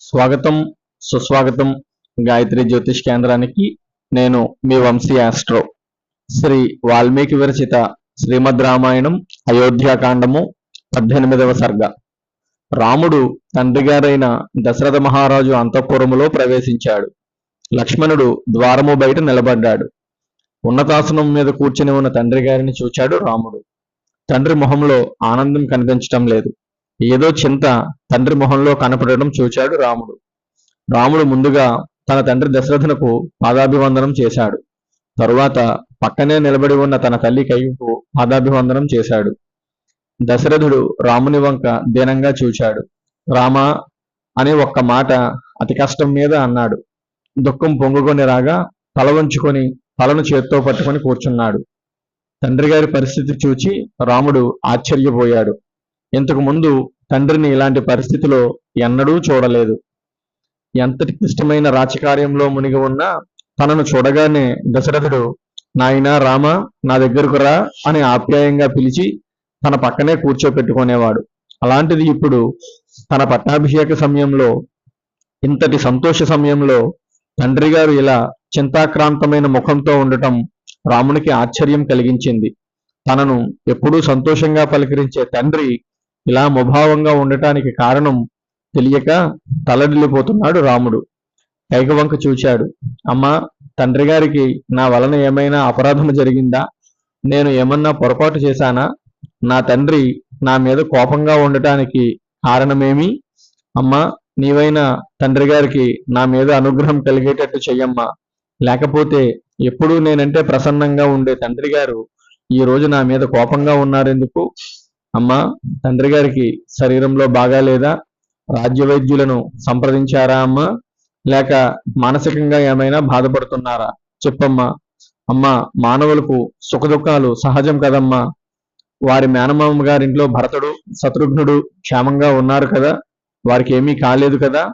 స్వాగతం సుస్వాగతం గాయత్రి జ్యోతిష్ కేంద్రానికి. నేను మీ వంశీ ఆస్ట్రో. శ్రీ వాల్మీకి విరచిత శ్రీమద్ రామాయణం అయోధ్యాకాండము పద్దెనిమిదవ సర్గ. రాముడు తండ్రి గారైన దశరథ మహారాజు అంతఃపురములో ప్రవేశించాడు. లక్ష్మణుడు ద్వారము బయట నిలబడ్డాడు. ఉన్నతాసనం మీద కూర్చుని ఉన్న తండ్రి గారిని చూచాడు రాముడు. తండ్రి మొహంలో ఆనందం కనిపించటం లేదు. ఏదో చింత తండ్రి మొహంలో కనపడడం చూచాడు రాముడు. రాముడు ముందుగా తన తండ్రి దశరథునకు పాదాభివందనం చేశాడు. తరువాత పక్కనే నిలబడి ఉన్న తన తల్లి కయ్యకు పాదాభివందనం చేశాడు. దశరథుడు రాముని వంక దీనంగా చూచాడు. రామా అనే ఒక్క మాట అతి కష్టం మీద అన్నాడు. దుఃఖం పొంగుకొని రాగా తల వంచుకొని తలను చేత్తో పట్టుకొని కూర్చున్నాడు. తండ్రి గారి పరిస్థితి చూచి రాముడు ఆశ్చర్యపోయాడు. ఇంతకు ముందు తండ్రిని ఇలాంటి పరిస్థితిలో ఎన్నడూ చూడలేదు. ఎంతటి క్లిష్టమైన రాచకార్యంలో మునిగి ఉన్నా తనను చూడగానే దశరథుడు నాయనా రామ నా దగ్గరకు రా అని ఆప్యాయంగా పిలిచి తన పక్కనే కూర్చోపెట్టుకునేవాడు. అలాంటిది ఇప్పుడు తన పట్టాభిషేక సమయంలో ఇంతటి సంతోష సమయంలో తండ్రి గారు ఇలా చింతాక్రాంతమైన ముఖంతో ఉండటం రామునికి ఆశ్చర్యం కలిగించింది. తనను ఎప్పుడూ సంతోషంగా పలకరించే తండ్రి ఇలా ముభావంగా ఉండటానికి కారణం తెలియక తలడిల్లిపోతున్నాడు రాముడు. కైకవంక చూచాడు. అమ్మా తండ్రి గారికి నా వలన ఏమైనా అపరాధం జరిగిందా? నేను ఏమన్నా పొరపాటు చేశానా? నా తండ్రి నా మీద కోపంగా ఉండటానికి కారణమేమి? అమ్మా నీవైనా తండ్రి గారికి నా మీద అనుగ్రహం కలిగేటట్టు చెయ్యమ్మా. లేకపోతే ఎప్పుడూ నేనంటే ప్రసన్నంగా ఉండే తండ్రి గారు ఈ రోజు నా మీద కోపంగా ఉన్నారెందుకు? అమ్మా తండ్రి గారికి శరీరంలో బాగాలేదా రాజ్య వైద్యులను సంప్రదించారా అమ్మా? లేక మానసికంగా ఏమైనా బాధపడుతున్నారా? చెప్పమ్మా. అమ్మా మానవులకు సుఖదుఖాలు సహజం కదమ్మా. వారి మేనమామ గారింట్లో భరతుడు శత్రుఘ్నుడు క్షేమంగా ఉన్నారు కదా? వారికి ఏమీ కాలేదు కదా?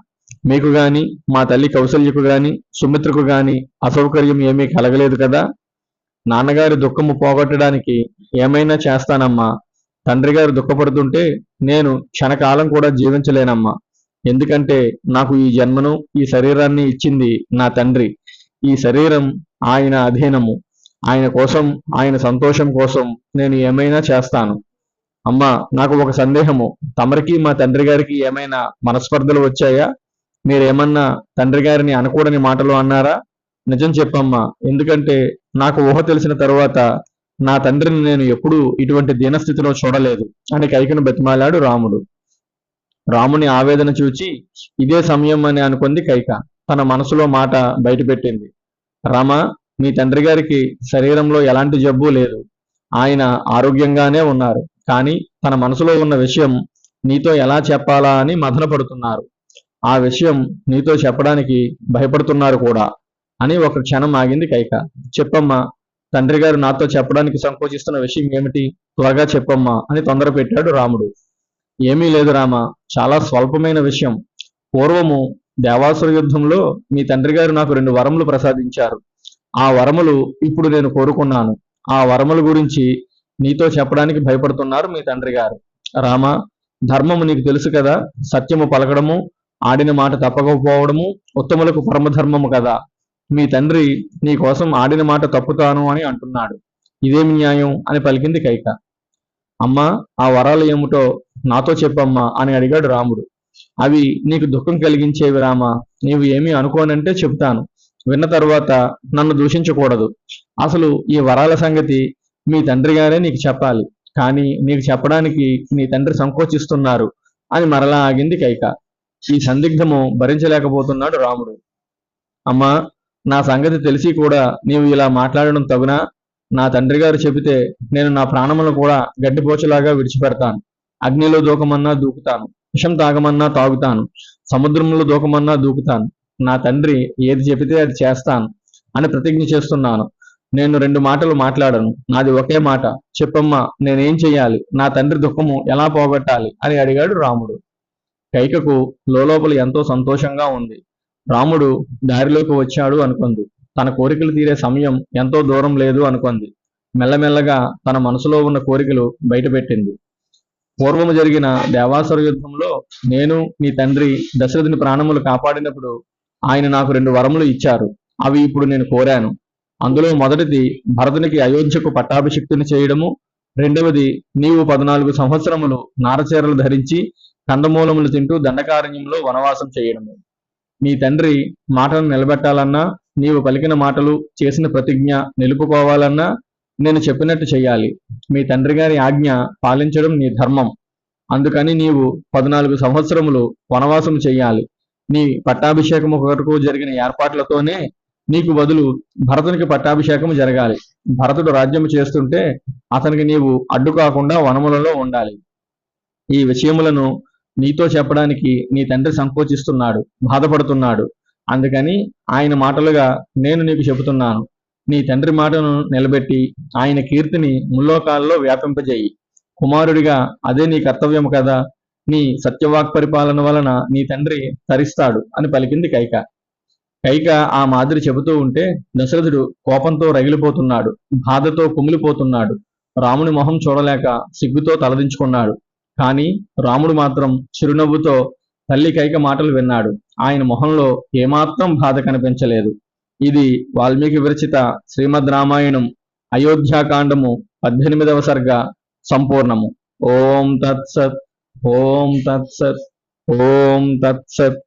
మీకు గాని మా తల్లి కౌశల్యకు గాని సుమిత్రకు గాని అసౌకర్యం ఏమీ కలగలేదు కదా? నాన్నగారి దుఃఖము పోగొట్టడానికి ఏమైనా చేస్తానమ్మా. తండ్రి గారు దుఃఖపడుతుంటే నేను క్షణకాలం కూడా జీవించలేనమ్మా. ఎందుకంటే నాకు ఈ జన్మను ఈ శరీరాన్ని ఇచ్చింది నా తండ్రి. ఈ శరీరం ఆయన అధీనము. ఆయన కోసం ఆయన సంతోషం కోసం నేను ఏమైనా చేస్తాను. అమ్మా నాకు ఒక సందేహము. తమరికి మా తండ్రి గారికి ఏమైనా మనస్పర్ధలు వచ్చాయా? మీరేమన్నా తండ్రి గారిని అనకూడని మాటలు అన్నారా? నిజం చెప్పమ్మా ఎందుకంటే నాకు ఊహ తెలిసిన తరువాత నా తండ్రిని నేను ఎప్పుడూ ఇటువంటి దీనస్థితిలో చూడలేదు. అని కైకను బతిమాలాడు రాముడు. రాముని ఆవేదన చూచి ఇదే సమయం అని అనుకుంది కైక. తన మనసులో మాట బయటపెట్టింది. రామ మీ తండ్రి గారికి శరీరంలో ఎలాంటి జబ్బు లేదు. ఆయన ఆరోగ్యంగానే ఉన్నారు. కానీ తన మనసులో ఉన్న విషయం నీతో ఎలా చెప్పాలా అని మదన పడుతున్నారు. ఆ విషయం నీతో చెప్పడానికి భయపడుతున్నారు కూడా అని ఒక క్షణం ఆగింది కైక. చెప్పమ్మా తండ్రి గారు నాతో చెప్పడానికి సంకోచిస్తున్న విషయం ఏమిటి? త్వరగా చెప్పమ్మా అని తొందర పెట్టాడు రాముడు. ఏమీ లేదు రామ చాలా స్వల్పమైన విషయం. పూర్వము దేవాసుర యుద్ధంలో మీ తండ్రి గారు నాకు రెండు వరములు ప్రసాదించారు. ఆ వరములు ఇప్పుడు నేను కోరుకున్నాను. ఆ వరముల గురించి నీతో చెప్పడానికి భయపడుతున్నారు మీ తండ్రి గారు. రామ ధర్మము నీకు తెలుసు కదా సత్యము పలకడము ఆడిన మాట తప్పకపోవడము ఉత్తములకు పరమధర్మము కదా. మీ తండ్రి నీ కోసం ఆడిన మాట తప్పుతాను అని అంటున్నాడు. ఇదేమి న్యాయం అని పలికింది కైక. అమ్మా ఆ వరాలు ఏమిటో నాతో చెప్పమ్మా అని అడిగాడు రాముడు. అవి నీకు దుఃఖం కలిగించేవి రామా నీవు ఏమీ అనుకోనంటే చెప్తాను విన్న తర్వాత నన్ను దూషించకూడదు. అసలు ఈ వరాల సంగతి మీ తండ్రి గారే నీకు చెప్పాలి. కానీ నీకు చెప్పడానికి నీ తండ్రి సంకోచిస్తున్నారు అని మరలా ఆగింది కైక. ఈ సందిగ్ధము భరించలేకపోతున్నాడు రాముడు. అమ్మా నా సంగతి తెలిసి కూడా నీవు ఇలా మాట్లాడడం తగునా? నా తండ్రి గారు చెబితే నేను నా ప్రాణములను కూడా గడ్డిపోచలాగా విడిచిపెడతాను. అగ్నిలో దూకమన్నా దూకుతాను. విషం తాగమన్నా తాగుతాను. సముద్రంలో దూకమన్నా దూకుతాను. నా తండ్రి ఏది చెబితే అది చేస్తాను అని ప్రతిజ్ఞ చేస్తున్నాను. నేను రెండు మాటలు మాట్లాడను. నాది ఒకే మాట. చెప్పమ్మా నేనేం చెయ్యాలి? నా తండ్రి దుఃఖము ఎలా పోగొట్టాలి? అని అడిగాడు రాముడు. కైకకు లోపల ఎంతో సంతోషంగా ఉంది. రాముడు దారిలోకి వచ్చాడు అనుకుంది. తన కోరికలు తీరే సమయం ఎంతో దూరం లేదు అనుకుంది. మెల్లమెల్లగా తన మనసులో ఉన్న కోరికలు బయటపెట్టింది. పూర్వము జరిగిన దేవాసుర యుద్ధంలో నేను నీ తండ్రి దశరథుని ప్రాణములు కాపాడినప్పుడు ఆయన నాకు రెండు వరములు ఇచ్చారు. అవి ఇప్పుడు నేను కోరాను. అందులో మొదటిది భరతునికి అయోధ్యకు పట్టాభిషిక్తుని చేయడము. రెండవది నీవు పద్నాలుగు సంవత్సరములు నారచీరలు ధరించి కందమూలములు తింటూ దండకారణ్యంలో వనవాసం చేయడము. నీ తండ్రి మాటను నిలబెట్టాలన్నా నీవు పలికిన మాటలు చేసిన ప్రతిజ్ఞ నిలుపుకోవాలన్నా నేను చెప్పినట్టు చేయాలి మీ తండ్రి గారి ఆజ్ఞ పాలించడం నీ ధర్మం. అందుకని నీవు పద్నాలుగు సంవత్సరములు వనవాసం చేయాలి నీ పట్టాభిషేకము కొరకు జరిగిన ఏర్పాట్లతోనే నీకు బదులు భరతునికి పట్టాభిషేకము జరగాలి. భరతుడు రాజ్యము చేస్తుంటే అతనికి నీవు అడ్డు కాకుండా వనములలో ఉండాలి. ఈ విషయములను నీతో చెప్పడానికి నీ తండ్రి సంకోచిస్తున్నాడు బాధపడుతున్నాడు. అందుకని ఆయన మాటలుగా నేను నీకు చెబుతున్నాను. నీ తండ్రి మాటను నిలబెట్టి ఆయన కీర్తిని ముల్లోకాల్లో వ్యాపింపజేయి. కుమారుడిగా అదే నీ కర్తవ్యం కదా. నీ సత్యవాక్ పరిపాలన వలన నీ తండ్రి తరిస్తాడు అని పలికింది కైక. కైక ఆ మాదిరి చెబుతూ ఉంటే దశరథుడు కోపంతో రగిలిపోతున్నాడు బాధతో కుమిలిపోతున్నాడు. రాముని మొహం చూడలేక సిగ్గుతో తలదించుకున్నాడు. కానీ రాముడు మాత్రం చిరునవ్వుతో తల్లి కైక మాటలు విన్నాడు. ఆయన మొహంలో ఏమాత్రం బాధ కనిపించలేదు. ఇది వాల్మీకి విరచిత శ్రీమద్ రామాయణం అయోధ్యాకాండము పద్దెనిమిదవ సర్గ సంపూర్ణము. ఓం తత్సత్ ఓం తత్సత్ ఓం తత్సత్.